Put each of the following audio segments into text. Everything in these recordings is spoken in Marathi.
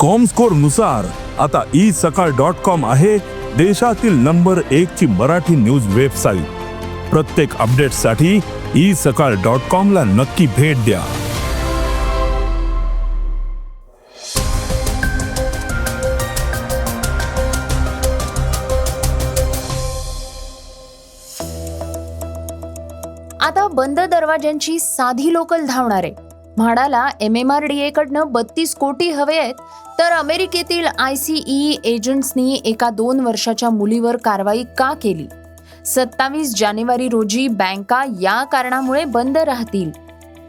कॉमस्कोरनुसार आता ई सकाळ डॉट कॉम आहे देशातील नंबर एक ची मराठी न्यूज वेबसाईट प्रत्येक अपडेटसाठी ई सकाळ डॉट कॉम ला नक्की भेट द्या. आता बंद दरवाज्यांची साधी लोकल धावणार. आहे म्हाडाला एम एम आर डी एकडनं बत्तीस कोटी हवे आहेत तर अमेरिकेतील आय सी ई एजंट्सनी एका दोन वर्षाच्या मुलीवर कारवाई का केली? सत्तावीस जानेवारी रोजी बँका या कारणामुळे बंद राहतील.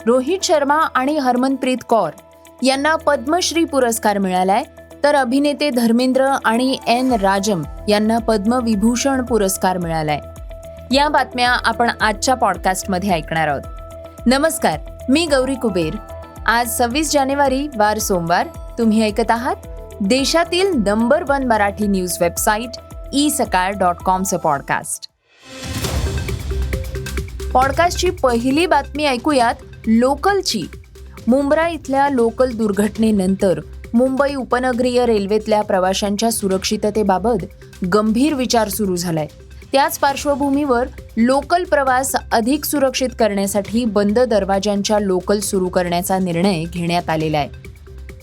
रोहित शर्मा आणि हरमनप्रीत कौर यांना पद्मश्री पुरस्कार मिळालाय. तर अभिनेते धर्मेंद्र आणि एन राजम यांना पद्मविभूषण पुरस्कार मिळालाय. या बातम्या आपण आजच्या पॉडकास्टमध्ये ऐकणार आहोत. नमस्कार मी गौरी कुबेर. आज सव्वीस जानेवारी वार सोमवार. तुम्ही ऐकत आहात देशातील number one Marathi news website e Sakal dot कॉमचं podcast. पॉडकास्टची पहिली बातमी ऐकूयात लोकलची. मुंब्रा इथल्या लोकल दुर्घटनेनंतर मुंबई उपनगरीय रेल्वेतल्या प्रवाशांच्या सुरक्षिततेबाबत गंभीर विचार सुरू झालाय. त्याच पार्श्वभूमीवर लोकल प्रवास अधिक सुरक्षित करण्यासाठी बंद दरवाज्यांच्या लोकल सुरू करण्याचा निर्णय घेण्यात आलेला आहे.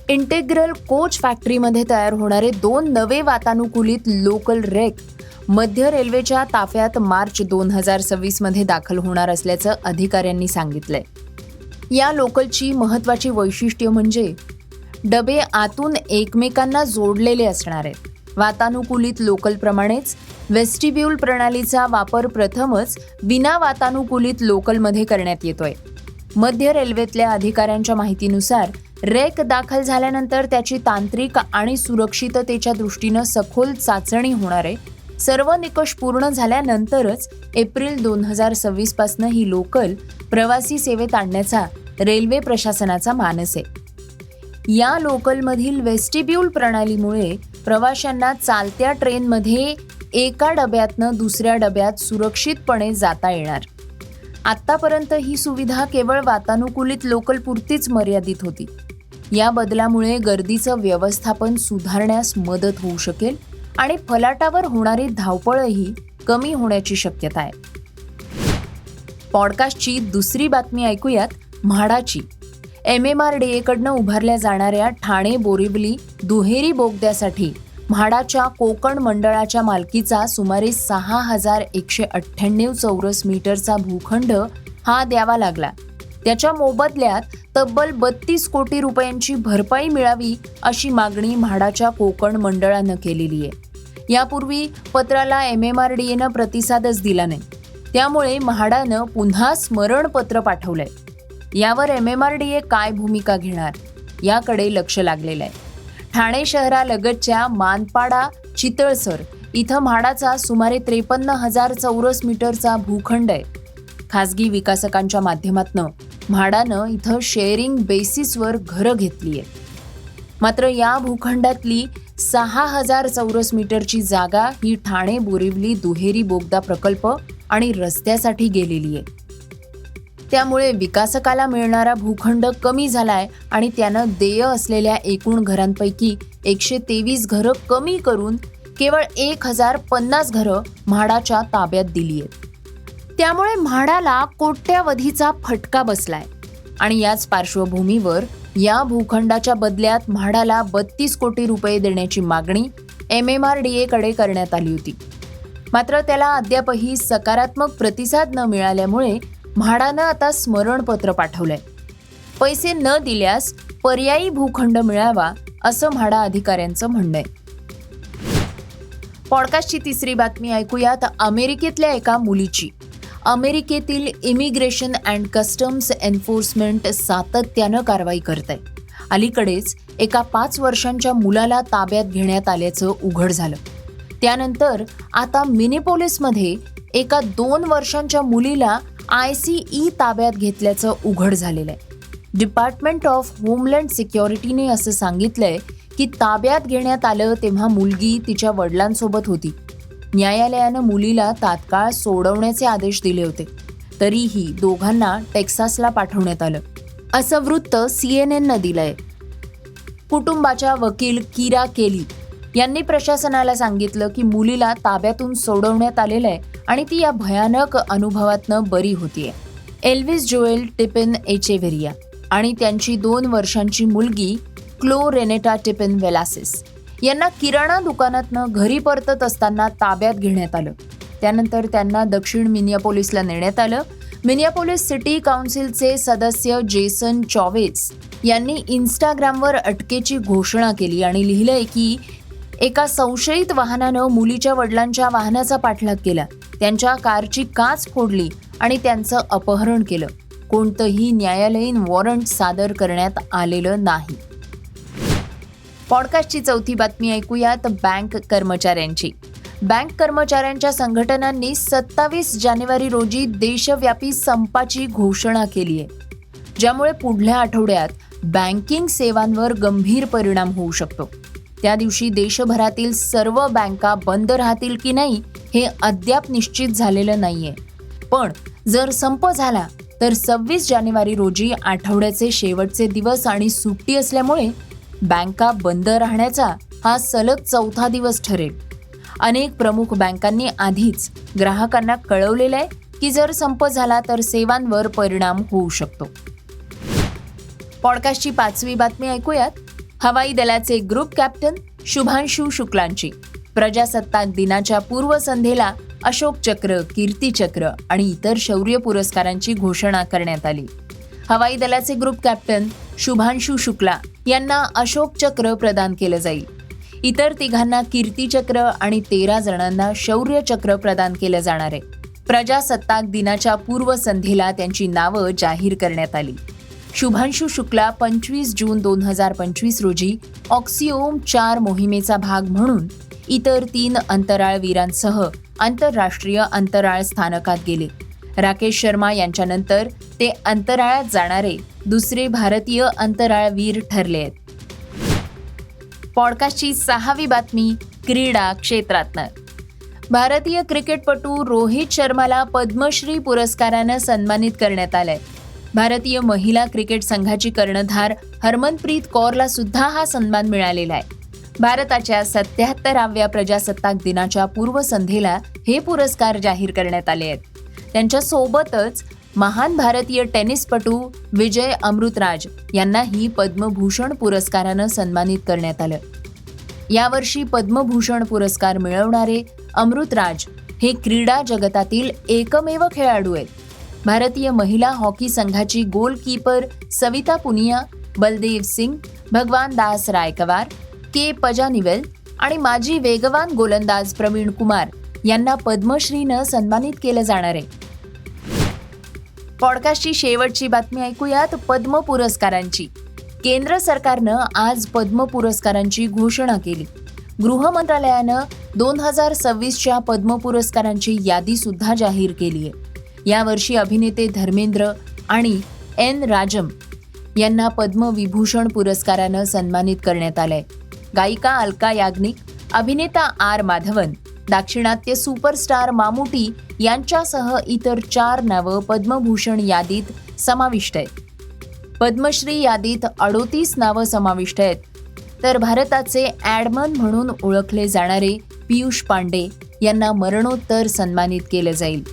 इंटेग्रल कोच फॅक्टरीमध्ये तयार होणारे दोन नवे वातानुकूलित लोकल रेक मध्य रेल्वेच्या ताफ्यात मार्च दोन हजार सव्वीसमध्ये दाखल होणार असल्याचं अधिकाऱ्यांनी सांगितलंय. या लोकलची महत्वाची वैशिष्ट्य म्हणजे डबे आतून एकमेकांना जोडलेले असणार. आहेत वातानुकूलित लोकलप्रमाणेच वेस्टिब्यूल प्रणालीचा वापर प्रथमच विना वातानुकूलित लोकलमध्ये करण्यात येतोय. मध्य रेल्वेतल्या अधिकाऱ्यांच्या माहितीनुसार रेक दाखल झाल्यानंतर त्याची तांत्रिक आणि सुरक्षिततेच्या दृष्टीनं सखोल चाचणी होणार आहे. सर्व निकष पूर्ण झाल्यानंतरच एप्रिल दोन हजार सव्वीस पासनं ही लोकल प्रवासी सेवेत आणण्याचा रेल्वे प्रशासनाचा मानस आहे. या लोकलमधील वेस्टिब्यूल प्रणालीमुळे प्रवाशांना चालत्या ट्रेनमध्ये एका डब्यातनं दुसऱ्या डब्यात सुरक्षितपणे जाता येणार. आत्तापर्यंत ही सुविधा केवळ वातानुकूलित लोकल पुरतीच मर्यादित होती. या बदलामुळे गर्दीचं व्यवस्थापन सुधारण्यास मदत होऊ शकेल आणि फलाटावर होणारी धावपळही कमी होण्याची शक्यता आहे. पॉडकास्टची दुसरी बातमी ऐकूयात म्हाडाची. एम एम आर डी एकडनं उभारल्या जाणाऱ्या ठाणे बोरिवली दुहेरी बोगद्यासाठी म्हाडाच्या कोकण मंडळाच्या मालकीचा सुमारे सहा हजार एकशे अठ्ठ्याण्णव चौरस मीटरचा भूखंड हा द्यावा लागला. त्याच्या मोबदल्यात तब्बल बत्तीस कोटी रुपयांची भरपाई मिळावी अशी मागणी म्हाडाच्या कोकण मंडळानं केलेली आहे. यापूर्वी पत्राला एम एम आर डी एनं प्रतिसादच दिला नाही. त्यामुळे म्हाडानं पुन्हा स्मरणपत्र पाठवलंय. यावर M M R D A काय भूमिका घेणार? याकडे लक्ष लागलेलं आहे. ठाणे शहरालगतच्या मानपाडा चितळसर इथं म्हाडाचा सुमारे त्रेपन्न हजार चौरस मीटरचा भूखंड आहे. खासगी विकासकांच्या माध्यमातनं म्हाडानं इथं शेअरिंग बेसिसवर घरं घेतली आहेत मात्र या भूखंडातली सहा हजार चौरस मीटरची जागा ही ठाणे बोरिवली दुहेरी बोगदा प्रकल्प आणि रस्त्यासाठी गेलेली आहे त्यामुळे विकासकाला मिळणारा भूखंड कमी झालाय आणि त्यानं देय असलेल्या एकूण घरांपैकी एकशे तेवीस घरं कमी करून केवळ एक हजार पन्नास घरं म्हाडाच्या ताब्यात दिली आहेत त्यामुळे म्हाडाला कोट्यावधीचा फटका बसलाय. आणि याच पार्श्वभूमीवर या भूखंडाच्या बदल्यात म्हाडाला बत्तीस कोटी रुपये देण्याची मागणी एम एम आर डी एकडे करण्यात आली होती. मात्र त्याला अद्यापही सकारात्मक प्रतिसाद न मिळाल्यामुळे म्हाडानं आता स्मरणपत्र पाठवलंय. पैसे न दिल्यास पर्यायी भूखंड मिळावा असं म्हाडा अधिकाऱ्यांचं म्हणणं आहे पॉडकास्टची तिसरी बातमी ऐकूयात. अमेरिकेतल्या एका मुलीची. अमेरिकेतील इमिग्रेशन अँड कस्टम्स एन्फोर्समेंट सातत्यानं कारवाई करत आहे अलीकडेच एका पाच वर्षांच्या मुलाला ताब्यात घेण्यात आल्याचं उघड झालं. त्यानंतर आता मिनिपोलिसमध्ये एका दोन वर्षांच्या मुलीला आय सी ई ताब्यात घेतल्याचं उघड झालेलं आहे डिपार्टमेंट ऑफ होमलँड सिक्युरिटीने असं सांगितलंय की ताब्यात घेण्यात आलं तेव्हा मुलगी तिच्या वडिलांसोबत होती. न्यायालयानं मुलीला तात्काळ सोडवण्याचे आदेश दिले होते. तरीही दोघांना टेक्सासला पाठवण्यात आलं. असं वृत्त सी एन एननं दिलंय. कुटुंबाच्या वकील किरा केली यांनी प्रशासनाला सांगितलं की मुलीला ताब्यातून सोडवण्यात आलेलं आहे आणि ती या भयानक अनुभवातनं बरी होतीये. एल्विस जोएल टिपिन एचेव्हेरिया आणि त्यांची दोन वर्षांची मुलगी क्लो रेनेटा टिपिन वेलासिस. यांना किराणा दुकानातनं घरी परतत असताना ताब्यात घेण्यात आलं. त्यानंतर त्यांना दक्षिण मिनियापोलिसला नेण्यात आलं. मिनियापोलिस सिटी काउन्सिलचे सदस्य जेसन चॉवेस यांनी इन्स्टाग्रामवर अटकेची घोषणा केली आणि लिहिलंय की एका संशयित वाहनानं मुलीच्या वडिलांच्या वाहनाचा पाठलाग केला. त्यांच्या कारची काच फोडली आणि त्यांचं अपहरण केलं. कोणतंही न्यायालयीन वॉरंट सादर करण्यात आलेलं नाही. पॉडकास्टची चौथी बातमी ऐकूयात बँक कर्मचाऱ्यांची. बँक कर्मचाऱ्यांच्या संघटनांनी सत्तावीस जानेवारी रोजी देशव्यापी संपाची घोषणा केली आहे. ज्यामुळे पुढल्या आठवड्यात बँकिंग सेवांवर गंभीर परिणाम होऊ शकतो. त्या दिवशी देशभरातील सर्व बँका बंद राहतील की नाही हे अद्याप निश्चित झालेलं नाहीये. पण जर संप झाला तर सव्वीस जानेवारी रोजी आठवड्याचे शेवटचे दिवस आणि सुट्टी असल्यामुळे बँका बंद राहण्याचा हा सलग चौथा दिवस ठरेल. अनेक प्रमुख बँकांनी आधीच ग्राहकांना कळवलेलं आहे की जर संप झाला तर सेवांवर परिणाम होऊ शकतो. पॉडकास्टची पाचवी बातमी ऐकूयात. हवाई दलाचे ग्रुप कॅप्टन शुभांशु शुक्लांची. प्रजासत्ताक दिनाच्या पूर्वसंध्येला अशोक चक्र कीर्ती चक्र आणि इतर शौर्य पुरस्कारांची घोषणा करण्यात आली. हवाई दलाचे ग्रुप कॅप्टन शुभांशु शुक्ला यांना अशोक चक्र प्रदान केलं जाईल. इतर तिघांना कीर्ती चक्र आणि तेरा जणांना शौर्य चक्र प्रदान केलं जाणार आहे. प्रजासत्ताक दिनाच्या पूर्वसंध्येला त्यांची नावं जाहीर करण्यात आली. शुभांशु शुक्ला पंचवीस जून दोन हजार पंचवीस रोजी ऑक्सिओम चार मोहिमेचा भाग म्हणून इतर तीन अंतराळवीरांसह आंतरराष्ट्रीय अंतराळ स्थानकात गेले. राकेश शर्मा यांच्यानंतर ते अंतराळात जाणारे दुसरे भारतीय अंतराळवीर ठरले आहेत. पॉडकास्टची सहावी बातमी क्रीडा क्षेत्रातनं. भारतीय क्रिकेटपटू रोहित शर्माला पद्मश्री पुरस्कारानं सन्मानित करण्यात आलंय. भारतीय महिला क्रिकेट संघाची कर्णधार हरमनप्रीत कौरला सुद्धा हा सन्मान मिळालेला आहे. भारताच्या सत्याहत्तराव्या प्रजासत्ताक दिनाच्या पूर्वसंध्येला हे पुरस्कार जाहीर करण्यात आले आहेत. त्यांच्या सोबतच महान भारतीय टेनिसपटू विजय अमृतराज यांनाही पद्मभूषण पुरस्कारानं सन्मानित करण्यात आलं. यावर्षी पद्मभूषण पुरस्कार मिळवणारे अमृतराज हे क्रीडा जगतातील एकमेव खेळाडू आहेत. भारतीय महिला हॉकी संघाची गोलकीपर सविता पुनिया बलदेव सिंग भगवान दास रायकवार के पजानिवेल आणि माजी वेगवान गोलंदाज प्रवीण कुमार यांना पद्मश्रीनं सन्मानित केलं जाणार आहे. पॉडकास्टची शेवटची बातमी ऐकूयात पद्म पुरस्कारांची. केंद्र सरकारनं आज पद्म पुरस्कारांची घोषणा केली. गृह मंत्रालयानं दोन हजार सव्वीसच्या पद्म पुरस्कारांची यादी सुद्धा जाहीर केली आहे यावर्षी अभिनेते धर्मेंद्र आणि एन राजम यांना पद्मविभूषण पुरस्कारानं सन्मानित करण्यात आलंय. गायिका अलका याग्निक अभिनेता आर माधवन दाक्षिणात्य सुपरस्टार मामुटी यांच्यासह इतर चार नावं पद्मभूषण यादीत समाविष्ट आहेत. पद्मश्री यादीत अडोतीस नावं समाविष्ट आहेत. तर भारताचे ॲडमन म्हणून ओळखले जाणारे पियुष पांडे यांना मरणोत्तर सन्मानित केलं जाईल.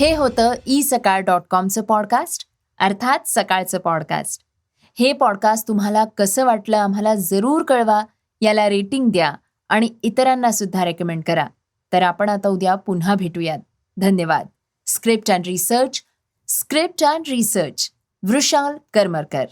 हे होतं ई सकाळ डॉट कॉमचं पॉडकास्ट अर्थात सकाळचं पॉडकास्ट. हे पॉडकास्ट तुम्हाला कसं वाटलं आम्हाला जरूर कळवा याला रेटिंग द्या आणि इतरांना सुद्धा रेकमेंड करा. तर आपण आता उद्या पुन्हा भेटूयात. धन्यवाद. Script and research script and research Vrushal Karmarkar